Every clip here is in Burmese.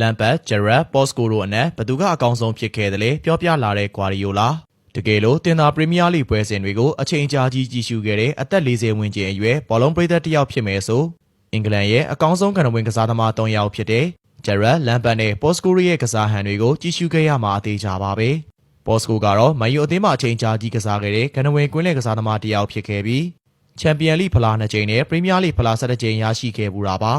လမ်ပတ်ဂျရက်ပေါ့စကိုတို့အနက်ဘသူကအကောင်းဆုံးဖြစ်ခဲ့တယ်လေပြောပြလာတဲ့ဂွာရီယိုလာတကယ်လို့တင်သာပရီးမီးယားလိပွဲစဉ်တွေကိုအချိန်ကြာကြီးကြည့်ရှုခဲ့တဲ့အသက်40ဝန်းကျင်အရွယ်ဘောလုံးပရိသတ်တစ်ယောက်ဖြစ်မယ်ဆိုအင်္ဂလန်ရဲ့အကောင်းဆုံးကဏ္ဍဝင်ကစားသမား၃ယောက်ဖြစ်တဲ့ဂျရက်လမ်ပတ်နဲ့ပေါ့စကိုရဲ့ကစားဟန်တွေကိုကြည့်ရှုခဲ့ရမှာအသေးချပါပဲပေါ့စကိုကတော့မန်ယူအသင်းမှာအချိန်ကြာကြီးကစားခဲ့တဲ့ကဏ္ဍဝင်ကွင်းလယ်ကစားသမားတစ်ယောက်ဖြစ်ခဲ့ပြီးချန်ပီယံလိဖလားနှစ်ကြိမ်နဲ့ပရီးမီးယားလိဖလား၁၁ကြိမ်ရရှိခဲ့ပူတာပါ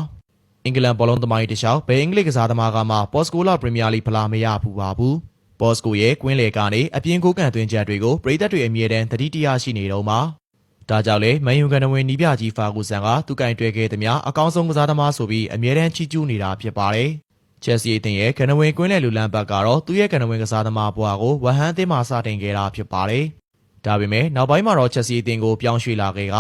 အင်္ဂလန်ဘောလုံးသမားကြီးတစ်လျှောက်ဘယ်အင်္ဂလိပ်ကစားသမားကမှပေါ်စကိုလာပရီးမီးယားလိဖလားမရဘူးပါဘူး။ပေါ်စကိုရဲ့ကွင်းလေကနေအပြင်ကိုကန်သွင်းချက်တွေကိုပရိသတ်တွေအမြဲတမ်းသတိတရားရှိနေတော့မှာ။ဒါကြောင့်လေမန်ယူကန်ဝင်နီးပြကြီးဖာဂူဆန်ကသူကင်တွေ့ခဲ့သမျှအကောင်းဆုံးကစားသမားဆိုပြီးအမြဲတမ်းချီးကျူးနေတာဖြစ်ပါတယ်။ချက်စီအသင်းရဲ့ကန်ဝင်ကွင်းလေလူလန်ဘတ်ကတော့သူ့ရဲ့ကန်ဝင်ကစားသမားဘွားကိုဝဟန်အသင်းမှာစတင်ခဲ့တာဖြစ်ပါတယ်။ဒါပေမဲ့နောက်ပိုင်းမှာတော့ချက်စီအသင်းကိုပြောင်းရွှေ့လာခဲ့က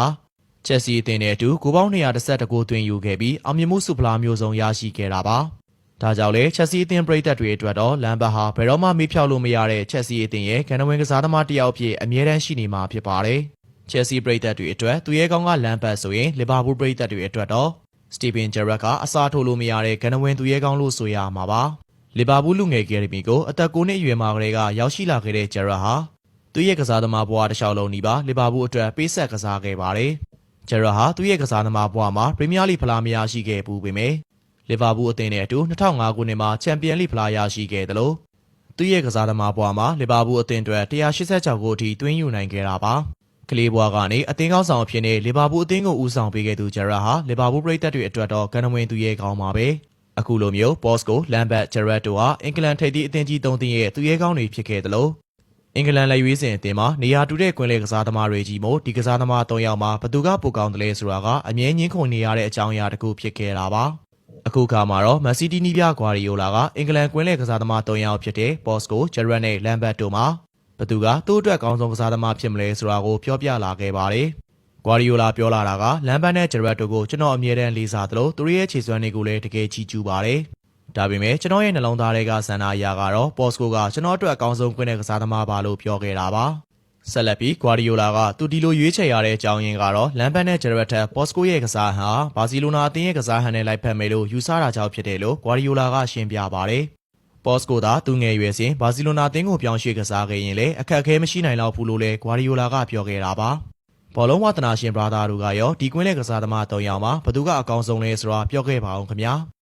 ချက်စီအသင်းနဲ့အတူဂိုးပေါင်း212ကိုသွင်းယူခဲ့ပြီးအောင်မြင်မှုစုဖလားမျိုးစုံရရှိခဲ့တာပါ။ဒါကြောင့်လေချက်စီအသင်းပရိသတ်တွေအတွက်တော့လမ်ဘတ်ဟာဘယ်တော့မှမေ့ဖြောက်လို့မရတဲ့ချက်စီအသင်းရဲ့ကန်နဝင်ကစားသမားတစ်ယောက်အဖြစ်အမြဲတမ်းရှိနေမှာဖြစ်ပါတယ်။ချက်စီပရိသတ်တွေအတွက်သူရဲ့ကောင်းကလမ်ဘတ်ဆိုရင်လီဗာပူးပရိသတ်တွေအတွက်တော့စတီဗင်ဂျရက်ကအစားထိုးလို့မရတဲ့ကန်နဝင်သူရဲ့ကောင်းလို့ဆိုရမှာပါ။လီဗာပူးလူငယ်ကယ်ဒမီကိုအသက်9နှစ်အရွယ်မှာကလေးကရောက်ရှိလာခဲ့တဲ့ဂျရက်ဟာသူရဲ့ကစားသမားဘဝတစ်လျှောက်လုံးနီးပါလီဗာပူးအတွက်ပေးဆက်ကစားခဲ့ပါတယ်။ ဂျယ်ရာဟာသူ့ရဲ့ကစားသမားဘဝမှာပရီးမီးယားလိဖလားမရရှိခဲ့ဘူးပေမယ့်လီဗာပူးအသင်းနဲ့အတူ2005ခုနှစ်မှာချန်ပီယံလိဖလားရရှိခဲ့တယ်လို့သူ့ရဲ့ကစားသမားဘဝမှာလီဗာပူးအသင်းအတွက်186ဂိုးအထိသွင်းယူနိုင်ခဲ့တာပါကလေးဘဝကနေအသင်းကောင်းဆောင်အဖြစ်နဲ့လီဗာပူးအသင်းကိုဦးဆောင်ပေးခဲ့သူဂျယ်ရာဟာလီဗာပူးပရိသတ်တွေအတွက်တော့ကန်နဝင်သူရဲ့ကောင်းပါပဲအခုလိုမျိုးဘော့စ်ကိုလမ်ဘတ်ဂျယ်ရက်တို့ဟာအင်္ဂလန်ထိပ်သီးအသင်းကြီး၃သင်းရဲ့သူရဲ့ကောင်းတွေဖြစ်ခဲ့တယ်လို့ အင်္ဂလန်လက်ရွေးစင်အသင်းမှာနေရာတူတဲ့ကွင်းလေကစားသမားတွေကြီးမို့ဒီကစားသမား၃ယောက်မှာဘသူကပိုကောင်းတယ်လဲဆိုတာကအမြဲညင်းခုန်နေရတဲ့အကြောင်းအရာတစ်ခုဖြစ်ခဲ့တာပါအခုခါမှာတော့မန်စီးတီးနီးပြကွာရီယိုလာကအင်္ဂလန်ကွင်းလေကစားသမား၃ယောက်ဖြစ်တဲ့ဘော့စကိုဂျယ်ရက်နဲ့လမ်ဘတ်တို့မှာဘသူကသူ့အတွက်ကောင်းဆုံးကစားသမားဖြစ်မလဲဆိုတာကိုပြောပြလာခဲ့ပါတယ်ကွာရီယိုလာပြောလာတာကလမ်ဘတ်နဲ့ဂျယ်ရက်တို့ကိုကျွန်တော်အမြဲတမ်းလေးစားသလိုသူတို့ရဲ့ခြေစွမ်းတွေကိုလည်းတကယ်ချီးကျူးပါတယ် ဒါပေမဲ့ကျွန်တော်ရဲ့နှလုံးသားထဲကဆန္ဒအရာကတော့ပေါ်စကိုကကျွန်တော်အတွက်အကောင်းဆုံးကွင်းတဲ့ကစားသမားပါလို့ပြောခဲ့တာပါဆက်လက်ပြီးဂွာဒီယိုလာကသူဒီလိုရွေးချယ်ရတဲ့အကြောင်းရင်းကတော့လမ်ဘတ်နဲ့ဂျယ်ရက်ထက်ပေါ်စကိုရဲ့ကစားဟန်ဟာဘာစီလိုနာအသင်းရဲ့ကစားဟန်နဲ့လိုက်ဖက်မယ်လို့ယူဆတာကြောင့်ဖြစ်တယ်လို့ဂွာဒီယိုလာကရှင်းပြပါတယ်ပေါ်စကိုသာသူငယ်ရွယ်စဉ်ဘာစီလိုနာအသင်းကိုပြောင်းရွှေ့ကစားခဲ့ရင်လည်းအခက်အခဲမရှိနိုင်တော့ဘူးလို့လည်းဂွာဒီယိုလာကပြောခဲ့တာပါဘောလုံးဝသနာရှင်ဘရာသာတို့ကရောဒီကွင်းလေကစားသမား၃ယောက်မှာဘသူကအကောင်းဆုံးလဲဆိုတာပြောခဲ့ပါအောင်ခင်ဗျာ